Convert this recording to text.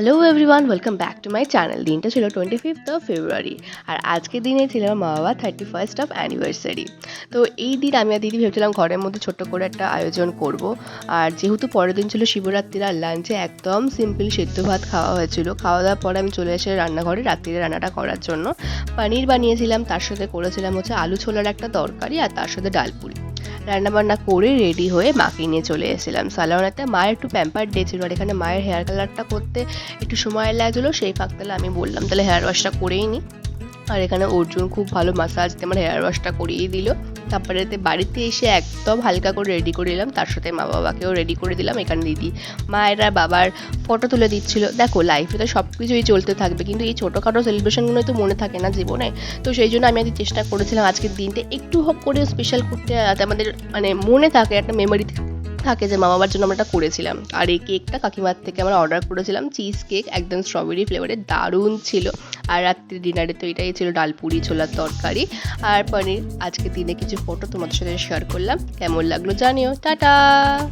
Hello everyone welcome back to my channel দিনটা ছিল twenty fifth of February আর আজকের দিনে ছিল আমার মা বাবা থার্টি ফার্স্ট অফ অ্যানিভার্সারি তো এই দিন আমি আর দিদি ভেবেছিলাম ঘরের মধ্যে ছোট্ট করে একটা আয়োজন করব। আর যেহেতু পরের দিন ছিল শিবরাত্রির আর লাঞ্চে একদম সিম্পল সেদ্ধ ভাত খাওয়া হয়েছিল। খাওয়া দাওয়ার পরে আমি চলে এসে রান্নাঘরে রাত্রিরে রান্নাটা করার জন্য। পনির বানিয়েছিলাম, তার সাথে করেছিলাম হচ্ছে আলু ছোলার একটা তরকারি আর তার সাথে ডালপুরি রান্নাবান্না করে রেডি হয়ে মাকে নিয়ে চলে এসেছিলাম। সালোনাতে মায়ের একটু প্যাম্পার ডে ছিল আর এখানে মায়ের হেয়ার কালারটা করতে একটু সময় লাগছিল, সেই ফাঁকতালে আমি বললাম, তাহলে হেয়ার ওয়াশটা করেই নি। আর এখানে অর্জুন খুব ভালো মাসাজ দিয়ে আমার হেয়ার ওয়াশটা করিয়ে দিল। তারপরে বাড়িতে এসে একদম হালকা করে রেডি করে দিলাম তার সাথে মা বাবাকেও রেডি করে দিলাম এখানে দিদি। মায়ের আর বাবার ফটো তুলে দিচ্ছিল। দেখো লাইফে তো সব কিছুই চলতে থাকবে কিন্তু এই ছোটোখাটো সেলিব্রেশনগুলোই তো মনে থাকে না জীবনে। তো সেই জন্য আমি আজকে চেষ্টা করেছিলাম আজকের দিনটা একটু হোক করে স্পেশাল করতে যাতে আমাদের মানে মনে থাকে, একটা মেমোরি থাকে যে মা বাবার জন্য আমরা এটা করেছিলাম। আর এই কেকটা কাকিমার থেকে আমরা অর্ডার করেছিলাম। চিজ কেক একদম স্ট্রবেরি ফ্লেভারে দারুণ ছিল। আর রাত্রি ডিনারে তো এটাই ছিল ডাল পুরি, ছোলার তরকারি। আর পনির আজকে দিনে কিছু ফটো তোমাদের সাথে শেয়ার করলাম। কেমন লাগল জানিও। টাটা!